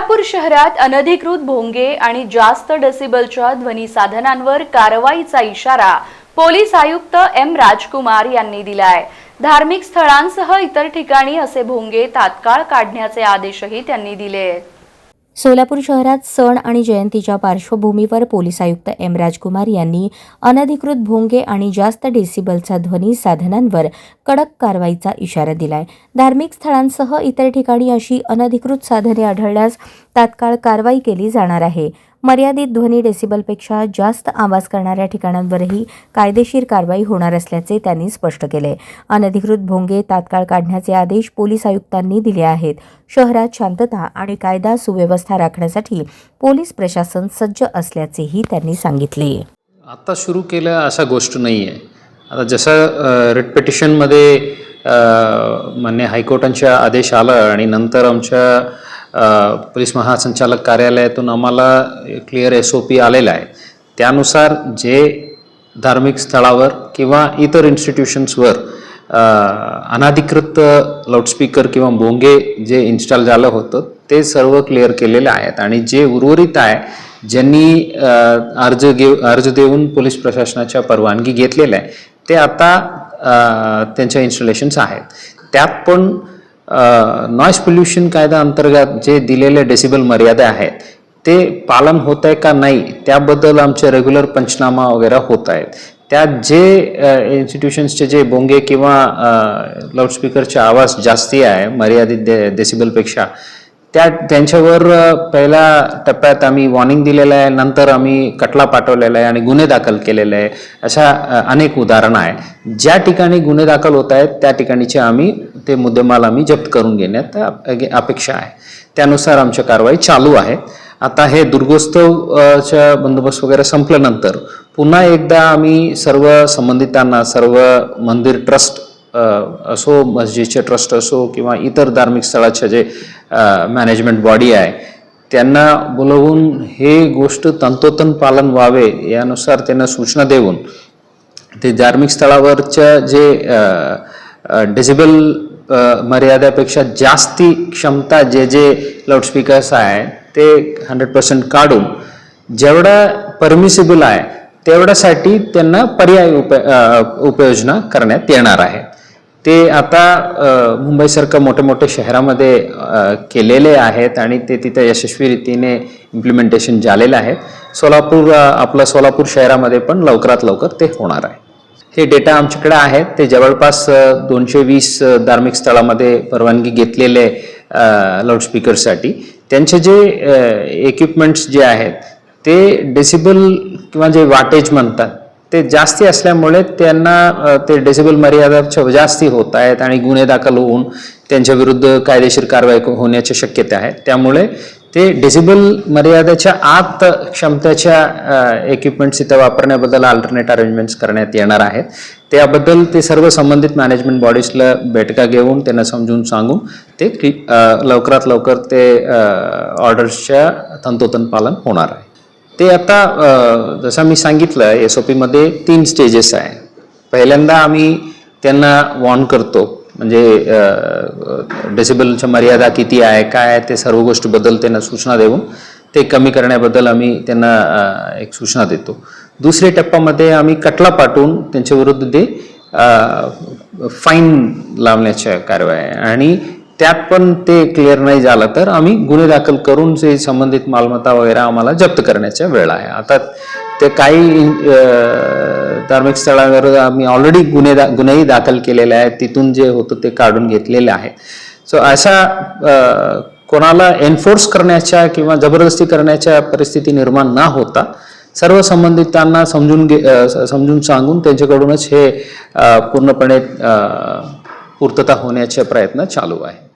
कोल्हापूर शहरात अनधिकृत भोंगे आणि जास्त डेसिबलच्या ध्वनी साधनांवर कारवाईचा इशारा पोलीस आयुक्त एम राजकुमार यांनी दिलाय. धार्मिक स्थळांसह इतर ठिकाणी असे भोंगे तात्काळ काढण्याचे आदेशही त्यांनी दिले. आहेत सोलापूर शहरात सण आणि जयंतीच्या पार्श्वभूमीवर पोलीस आयुक्त एम राजकुमार यांनी अनधिकृत भोंगे आणि जास्त डेसिबलच्या ध्वनी साधनांवर कडक कारवाईचा इशारा दिलाय. धार्मिक स्थळांसह इतर ठिकाणी अशी अनधिकृत साधने आढळल्यास तात्काळ कारवाई केली जाणार आहे. मर्यादित ध्वनी डेसिबलपेक्षा जास्त आवाज करणाऱ्या ठिकाणांवरही कायदेशीर कारवाई होणार असल्याचे त्यांनी स्पष्ट केले. अनधिकृत भोंगे तात्काळ काढण्याचे आदेश पोलीस आयुक्तांनी दिले आहेत. शहरात शांतता आणि कायदा सुव्यवस्था राखण्यासाठी पोलीस प्रशासन सज्ज असल्याचेही त्यांनी सांगितले. आता सुरू केलं असा गोष्ट नाही आहे आता जसं रिट पिटिशनमध्ये मान्य हायकोर्टांच्या आदेश आला आणि नंतर आमच्या पोलीस महासंचालक कार्यालयातून आम्हाला क्लिअर एस ओ पी आलेला आहे. त्यानुसार जे धार्मिक स्थळावर किंवा इतर इन्स्टिट्यूशन्सवर अनाधिकृत लाऊडस्पीकर किंवा बोंगे जे इन्स्टॉल झालं होतं ते सर्व क्लिअर केलेले आहेत. आणि जे उर्वरित आहे ज्यांनी अर्ज घेऊ अर्ज देऊन पोलीस प्रशासनाच्या परवानगी घेतलेल्या आहे ते आता त्यांच्या इन्स्टॉलेशन्स आहेत. त्यात पण नॉईस पोल्युशन कायदा अंतर्गत जे दिलेले डेसिबल मर्यादा आहेत ते पालन होत आहे का नाही त्याबद्दल आमचे रेग्युलर पंचनामा वगैरे होत आहेत. त्यात जे इन्स्टिट्यूशन्सचे जे बोंगे किंवा लाऊडस्पीकरचे आवाज जास्ती आहे मर्यादित दे डेसिबलपेक्षा त्या त्यांच्यावर पहिल्या टप्प्यात आम्ही वॉर्निंग दिलेलं आहे नंतर आम्ही कटला पाठवलेला आहे आणि गुन्हे दाखल केलेले आहे अशा अनेक उदाहरणं आहे ज्या ठिकाणी गुन्हे दाखल होत आहेत त्या ठिकाणीचे आम्ही ते मुद्देमाल आम्ही जप्त करून घेण्यात अपेक्षा आहे. त्यानुसार आमची कारवाई चालू आहे. आता हे दुर्गोत्सवच्या बंदोबस्त वगैरे संपल्यानंतर पुन्हा एकदा आम्ही सर्व संबंधितांना सर्व मंदिर ट्रस्ट असो मस्जिदचे ट्रस्ट असो किंवा इतर धार्मिक स्थळाच्या जे मॅनेजमेंट बॉडी आहे त्यांना बोलवून हे गोष्ट तंतोतंत पालन व्हावे यानुसार त्यांना सूचना देऊन ते धार्मिक स्थळावरच्या जे डिजिबल मर्यादेपेक्षा जास्ती क्षमता जे जे लाऊडस्पीकर्स आहे ते हंड्रेड पर्सेंट काढून जेवढा परमिसिबल आहे तेवढ्यासाठी त्यांना पर्याय उप उपयोजना करण्यात येणार आहे. ते आता मुंबईसारख्या मोठ्या मोठ्या शहरामध्ये केलेले आहेत आणि ते तिथे यशस्वी रीतीने इम्प्लिमेंटेशन झालेलं आहे. सोलापूर आपलं सोलापूर शहरामध्ये पण लवकरात लवकर ते होणार आहे. हे डेटा आमच्याकडे आहेत. ते जवळपास दोनशे वीस धार्मिक स्थळामध्ये परवानगी घेतलेले लाऊडस्पीकरसाठी त्यांचे जे इक्विपमेंट्स जे आहेत ते डेसिबल किंवा जे वाटेज म्हणतात ते जास्ती असल्यामुळे त्यांना ते डेसिबल मर्यादा जास्ती होत आहेत आणि गुन्हे दाखल होऊन त्यांच्या विरुद्ध कायदेशीर कारवाई होण्याची शक्यता आहे. त्यामुळे ते डेसिबल मर्यादेच्या आत क्षमतेच्या इक्विपमेंट्स इथं वापरण्याबद्दल अल्टरनेट अरेंजमेंट्स करण्यात येणार आहेत. त्याबद्दल ते सर्व संबंधित मॅनेजमेंट बॉडीजला बैठका घेऊन त्यांना समजून सांगून ते की- लवकरात लवकर ते ऑर्डर्सच्या तंतोतंत पालन होणार आहे. ते आता जसं मी सांगितलं एस ओ पीमध्ये तीन स्टेजेस आहे. पहिल्यांदा आम्ही त्यांना वॉर्न करतो म्हणजे डेसिबलच्या मर्यादा किती आहे काय आहे ते सर्व गोष्टीबद्दल त्यांना सूचना देऊन ते कमी करण्याबद्दल आम्ही त्यांना एक सूचना देतो. दुसऱ्या टप्प्यामध्ये आम्ही कटला पाठवून त्यांच्या विरुद्ध ते फाईन लावण्याच्या कारवाई आहे. आणि त्यात पण ते क्लिअर नाही झालं तर आम्ही गुन्हे दाखल करून जे संबंधित मालमत्ता वगैरे आम्हाला जप्त करण्याच्या वेळ आहे. आता ते काही धार्मिक स्थळावर आम्ही ऑलरेडी गुन्हे दा गुन्हेही दाखल केलेले आहेत. तिथून जे होतं ते काढून घेतलेले आहे. सो अशा कोणाला एन्फोर्स करण्याच्या किंवा जबरदस्ती करण्याच्या परिस्थिती निर्माण न होता सर्व संबंधितांना समजून घे समजून सांगून त्यांच्याकडूनच हे पूर्णपणे पूर्तता होण्याचे प्रयत्न चालू आहे.